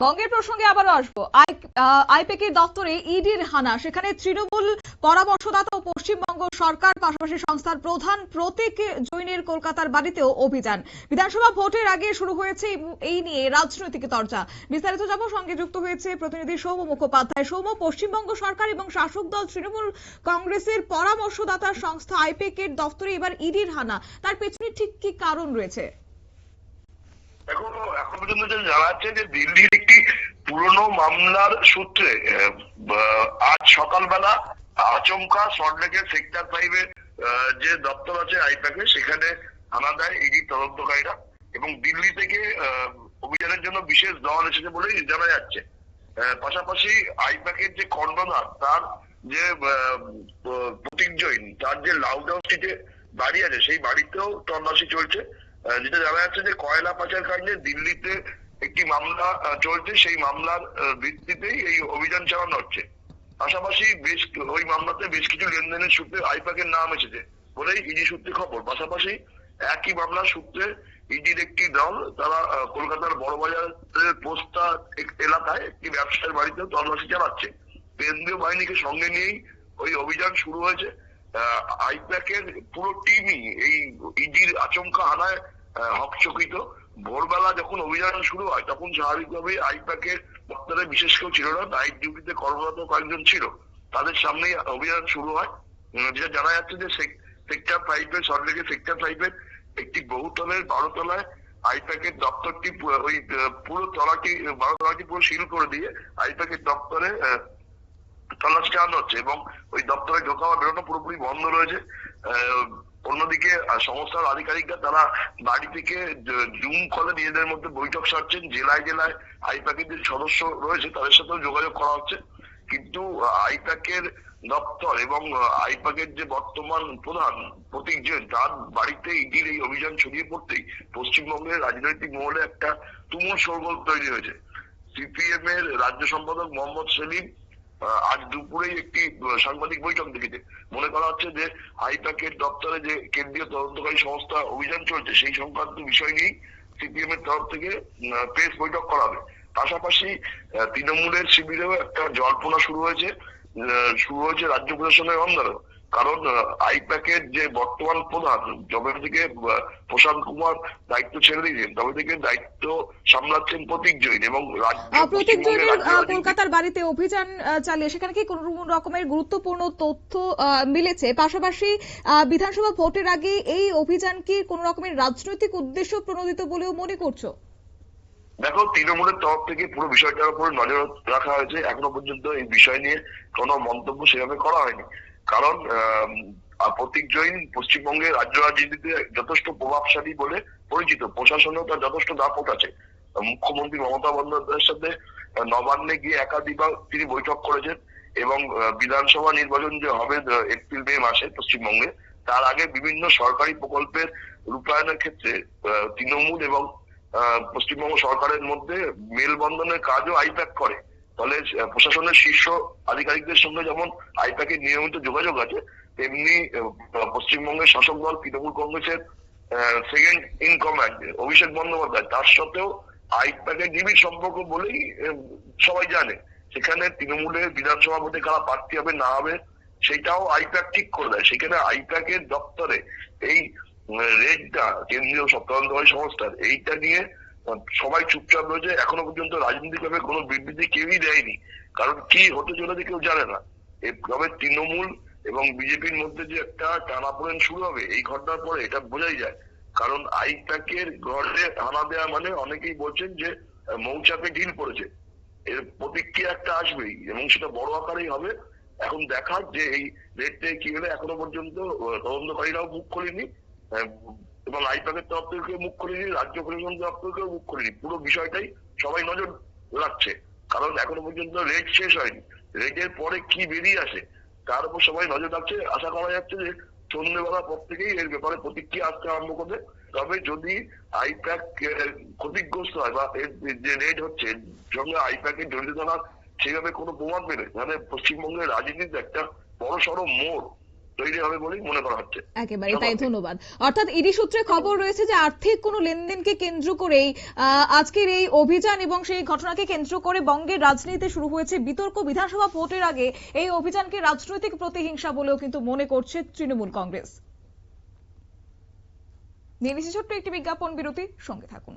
বঙ্গের প্রসঙ্গে আবারও আসব। আইপেকে দপ্তরে ইডির হানা। সেখানে তৃণমূল পরামর্শদাতা ও পশ্চিমবঙ্গ সরকার, পাশাপাশি সংস্থার প্রধান প্রতীক জৈনের কলকাতার বাড়িতেও অভিযান। বিধানসভা ভোটের আগে শুরু হয়েছে এই- নিয়ে রাজনৈতিক চর্চা। বিস্তারিত যাব সঙ্গে যুক্ত হয়েছে প্রতিনিধি সৌম মুখোপাধ্যায়। সৌম পশ্চিমবঙ্গ সরকার এবং শাসক দল তৃণমূল কংগ্রেসের পরামর্শদাতা সংস্থা আইপেকের দপ্তরে এবার ইডির হানা। তার পেছনে ঠিক কি কারণ রয়েছে? এখন এখন পর্যন্ত যেটা জানা যাচ্ছে যে দিল্লির একটি পুরনো মামলার সূত্রে আজ সকালবেলা আচমকা সল্টলেকের সেক্টর ফাইভের যে দপ্তর আছে আইপ্যাকে সেখানে হানা দেয় ইডি তদন্তকারীরা এবং দিল্লি থেকে অভিযানের জন্য বিশেষ দল এসেছে বলেই জানা যাচ্ছে। পাশাপাশি আইপ্যাকের যে কর্ণধার তার যে প্রতীক জৈন, তার যে লাউড হাউস স্ট্রিটে বাড়ি আছে, সেই বাড়িতেও তল্লাশি চলছে। যেটা জানা যাচ্ছে যে কয়লা পাচার কাণ্ডে দিল্লিতে একটি মামলা চলছে। সেই মামলার ভিত্তিতেই এই অভিযান চালানো হচ্ছে। পাশাপাশি বেশ ওই মামলাতে বেশ কিছু লেনদেনের সূত্রে আইপ্যাকের নাম এসেছে বলেই ইডি সূত্রে খবর। পাশাপাশি একই মামলার সূত্রে ইডির একটি দল, তারা কলকাতার বড়বাজারের পোস্তা এলাকায় একটি ব্যবসায়ের বাড়িতে তল্লাশি চালাচ্ছে। কেন্দ্রীয় বাহিনীকে সঙ্গে নিয়েই ওই অভিযান শুরু হয়েছে। আইপ্যাকের পুরো টিমই এই ইডির আচমকা হানায় হকচকিত। ভোরবেলা যখন অভিযান শুরু হয়, তখন স্বাভাবিকভাবেই আইপ্যাকের দপ্তরে বিশেষ কেউ ছিল না। নাইট ডিউটিতে কর্মরত কয়েকজন ছিল। তাদের সামনেই অভিযান শুরু হয়। যেটা জানা যাচ্ছে যে সেক্টর ফাইভের সল্টলেকের সেক্টর ফাইভের একটি বহুতলের বারো তলায় আইপ্যাকের দপ্তরটি ওই পুরো তলাটি বারো তলাটি পুরো সিল করে দিয়ে আইপ্যাকের দপ্তরে তল্লাশি চালানো হচ্ছে এবং ওই দপ্তরে ঢোকা বেরোনো পুরোপুরি বন্ধ রয়েছে। অন্যদিকে সংস্থার আধিকারিকরা তারা বাড়ি থেকে জুম কলে নিজেদের মধ্যে বৈঠক সারছেন। জেলায় জেলায় আইপ্যাকের যে সদস্য রয়েছে, তাদের সাথেও যোগাযোগ করা হচ্ছে। কিন্তু আইপ্যাকের দপ্তর এবং আইপ্যাকের যে বর্তমান প্রধান প্রতীক জৈন, তার বাড়িতে ইডির এই অভিযান ছড়িয়ে পড়তেই পশ্চিমবঙ্গের রাজনৈতিক মহলে একটা তুমুল শোরগোল তৈরি হয়েছে। সিপিএম এর রাজ্য সম্পাদক মোহাম্মদ সেলিম আজ দুপুরেই একটি সাংবাদিক বৈঠক দেখেছে। মনে করা হচ্ছে যে আইপ্যাকের দপ্তরে যে কেন্দ্রীয় তদন্তকারী সংস্থা অভিযান চলছে, সেই সংক্রান্ত বিষয় নিয়েই সিপিএম এর তরফ থেকে প্রেস বৈঠক করা হবে। পাশাপাশি তৃণমূলের শিবিরেও একটা জল্পনা শুরু হয়েছে শুরু হয়েছে রাজ্য প্রশাসনের অন্দরে। কারণ আইপ্যাকের যে বর্তমান প্রধান যবে থেকে প্রশান্ত কুমার দায়িত্ব ছেড়ে দিয়েছেন তবে থেকে দায়িত্ব সামলাচ্ছেন প্রতীক জৈন এবং প্রতীক জৈনের কলকাতার বাড়িতে অভিযান চালিয়ে সেখানে কি কোন রকমের গুরুত্বপূর্ণ তথ্য মিলেছে? পাশাপাশি বিধানসভা ভোটের আগে এই অভিযান কি কোন রকমের রাজনৈতিক উদ্দেশ্য প্রণোদিত বলেও মনে করছ? দেখো তৃণমূলের তরফ থেকে পুরো বিষয়টার উপরে নজর রাখা হয়েছে। এখনও পর্যন্ত এই বিষয় নিয়ে কোনো মন্তব্য সেভাবে করা হয়নি। কারণ প্রতীক জৈন পশ্চিমবঙ্গের রাজ্য রাজনীতিতে যথেষ্ট প্রভাবশালী বলে পরিচিত। প্রশাসনেও তার যথেষ্ট দাপট আছে। মুখ্যমন্ত্রী মমতা বন্দ্যোপাধ্যায়ের সাথে নবান্নে গিয়ে একাধিকবার তিনি বৈঠক করেছেন এবং বিধানসভা নির্বাচন যে হবে এপ্রিল, মে মাসে পশ্চিমবঙ্গে, তার আগে বিভিন্ন সরকারি প্রকল্পের রূপায়ণের ক্ষেত্রে তৃণমূল এবং পশ্চিমবঙ্গ সরকারের মধ্যে মেলবন্ধনের কাজও আইপ্যাক করে। আহ, প্রশাসনের শীর্ষ আধিকারিকদের সঙ্গে যেমন আইপ্যাকের নিয়মিত যোগাযোগ আছে তেমনি পশ্চিমবঙ্গের শাসক দল তৃণমূল কংগ্রেসের second in command Abhishek Bandyopadhyay. তার সাথেও আইপ্যাকের নিবিড় সম্পর্ক বলেই সবাই জানে। সেখানে তৃণমূলের বিধানসভা ভোটে কারা প্রার্থী হবে না হবে সেটাও আইপ্যাক ঠিক করে দেয়। সেখানে আইপ্যাকের দপ্তরে এই রেটটা কেন্দ্রীয় তদন্তকারী সংস্থার এইটা নিয়ে সবাই চুপচাপ রয়েছে, এখনও পর্যন্ত রাজনৈতিকভাবে কোনো বিবৃতি কেউই দেয়নি। কারণ কি হতে চলেছে কেউ জানে না। তবে তৃণমূল এবং বিজেপির মধ্যে যে একটা টানাপোড়েন শুরু হবে, এই ঘটনার পরে এটা বোঝাই যায়। কারণ আইপ্যাকের ঘরে হানা দেওয়া মানে অনেকেই বলছেন যে মৌচাকে ঢিল পড়েছে। এর প্রতিক্রিয়া একটা আসবেই, এবং সেটা বড় আকারেই হবে। এখন দেখার যে এই রেটটা কি হলে, এখনও পর্যন্ত তদন্তকারীরাও মুখ খোলেনি এবং আইপ্যাকের তরফ থেকে মুখ খোলেনি রাজ্য প্রশাসন তরফ থেকেও মুখ খোলেনি পুরো বিষয়টাই সবাই নজর রাখছে। কারণ এখনও পর্যন্ত রেট শেষ হয়নি। রেটের পরে কি বেরিয়ে আসে, তার উপর সবাই নজর রাখছে। আশা করা যাচ্ছে যে সন্ধ্যেবেলার পর থেকেই এর ব্যাপারে প্রতিক্রিয়া আসতে আরম্ভ করবে। তবে যদি আইপ্যাক ক্ষতিগ্রস্ত হয় বা যে রেট হচ্ছে সঙ্গে আইপ্যাকের জড়িত থাকার সেভাবে কোনো প্রমাণ পেলে, তাহলে পশ্চিমবঙ্গের রাজনীতিতে একটা বড় সড়ো মোড় তৈরি হবে বলেই মনে করা হচ্ছে। একেবারে তাই ধন্যবাদ। অর্থাৎ ইডি সূত্রে খবর রয়েছে যে আর্থিক কোনো লেনদেনকে কেন্দ্র করেই আজকের এই অভিযান এবং সেই ঘটনাকে কেন্দ্র করে বঙ্গের রাজনীতিতে শুরু হয়েছে বিতর্ক বিধানসভা ভোটের আগে এই অভিযানকে রাজনৈতিক প্রতিহিংসা বলেও কিন্তু মনে করছে তৃণমূল কংগ্রেস। নিয়ে নিচ্ছি ছোট্ট একটি বিজ্ঞাপন বিরতি সঙ্গে থাকুন।